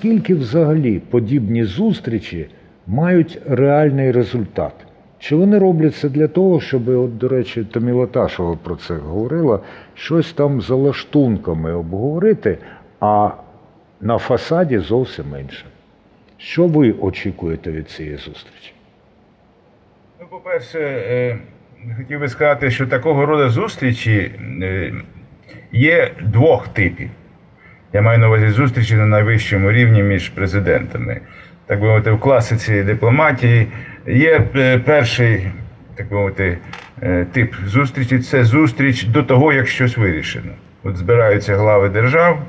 наскільки взагалі подібні зустрічі мають реальний результат? Чи вони роблять це для того, щоб, от, до речі, Таміла Ташева про це говорила, щось там за лаштунками обговорити, а на фасаді зовсім інше? Що ви очікуєте від цієї зустрічі? Ну, по-перше, е, хотів би сказати, що такого роду зустрічі е, є двох типів. Я маю на увазі зустрічі на найвищому рівні між президентами. Так би мовити, в класиці дипломатії є е, перший, так би мовити, е, тип зустрічі це зустріч до того, як щось вирішено. От збираються глави держав,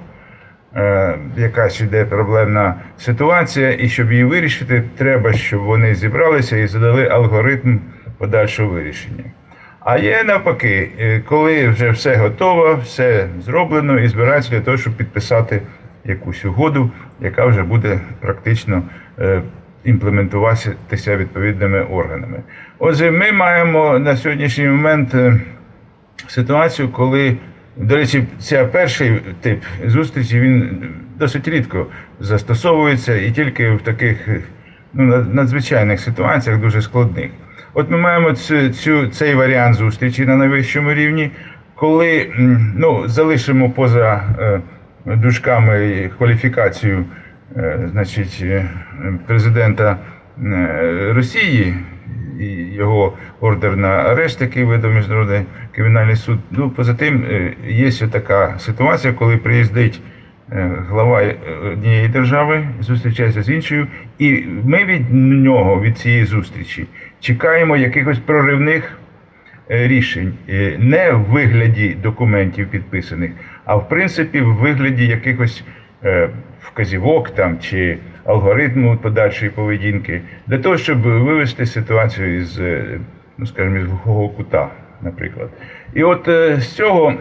е, якась іде проблемна ситуація, і щоб її вирішити, треба, щоб вони зібралися і задали алгоритм подальшого вирішення. А є навпаки, е, коли вже все готово, все зроблено і збираються для того, щоб підписати якусь угоду, яка вже буде практично е, імплементуватися відповідними органами. Отже, ми маємо на сьогоднішній момент е, ситуацію, коли, до речі, ця перший тип зустрічі він досить рідко застосовується і тільки в таких ну, надзвичайних ситуаціях, дуже складних. От ми маємо цю, цю, цей варіант зустрічі на найвищому рівні, коли ну, залишимо поза е, дужками кваліфікацію е, значить, е, президента Росії і його ордер на арешт, який видав Міжнародний кримінальний суд. Ну, поза тим, є така ситуація, коли приїздить глава однієї держави, зустрічається з іншою, і ми від нього, від цієї зустрічі, чекаємо якихось проривних е, рішень, е, не в вигляді документів підписаних, а в принципі в вигляді якихось е, вказівок там чи алгоритму подальшої поведінки, для того, щоб вивести ситуацію із, ну скажімо, із глухого кута, наприклад. І от з цього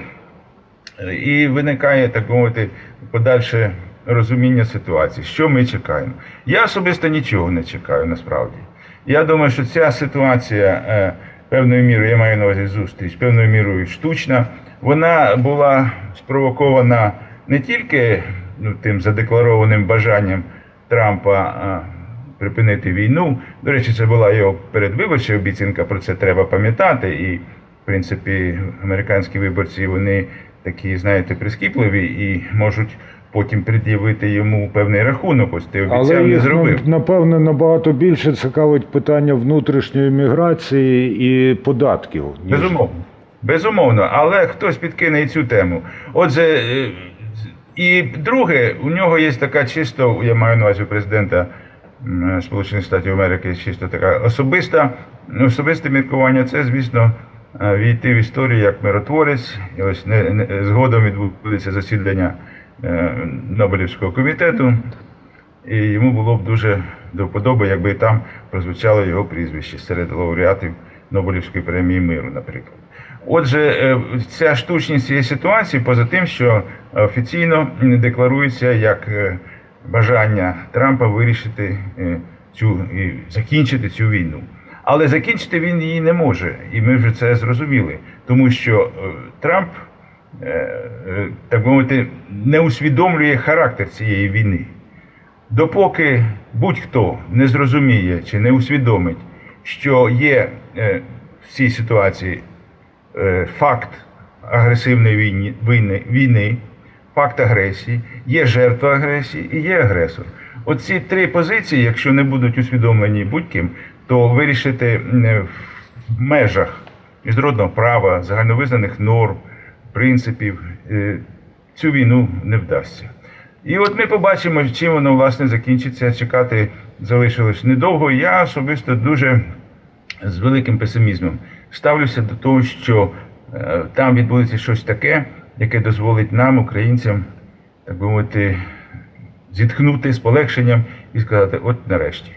і виникає, так мовити, подальше розуміння ситуації. Що ми чекаємо? Я особисто нічого не чекаю насправді. Я думаю, що ця ситуація е, певною мірою, я маю на увазі зустріч, певною мірою штучна, вона була спровокована не тільки ну, тим задекларованим бажанням Трампа а, припинити війну. До речі, це була його передвиборча обіцянка, про це треба пам'ятати. І, в принципі, американські виборці вони такі, знаєте, прискіпливі і можуть потім пред'явити йому певний рахунок. Ось ти обіцяв, Але не їх, зробив. ну, напевне, набагато більше цікавить питання внутрішньої міграції і податків. ніж- Безумовно. Безумовно, але хтось підкине і цю тему. Отже, е, і друге, у нього є така чисто, я маю на увазі президента Сполучених Штатів Америки, чисто така особиста, ну, особисте міркування. Це, звісно, е, війти в історію як миротворець. І ось не, не, згодом відбудеться засідання Нобелівського комітету. І йому було б дуже до вподоби, якби там прозвучало його прізвище серед лауреатів Нобелівської премії миру, наприклад. Отже, е, ця штучність цієї ситуації, поза тим, що офіційно декларується як е, бажання Трампа вирішити е, цю закінчити цю війну. Але закінчити він її не може, і ми вже це зрозуміли, тому що е, Трамп, е, е, так би мовити, не усвідомлює характер цієї війни. Допоки будь-хто не зрозуміє чи не усвідомить, що є е, в цій ситуації е, факт агресивної війни, війни, війни, факт агресії, є жертва агресії і є агресор. Оці три позиції, якщо не будуть усвідомлені будь-ким, то вирішити е, в межах міжнародного права, загальновизнаних норм, принципів е, цю війну не вдасться. І от ми побачимо, чим воно власне закінчиться. Чекати залишилось недовго. Я особисто дуже з великим песимізмом ставлюся до того, що е, там відбудеться щось таке, яке дозволить нам, українцям, так би мовити, зітхнути з полегшенням і сказати: от нарешті.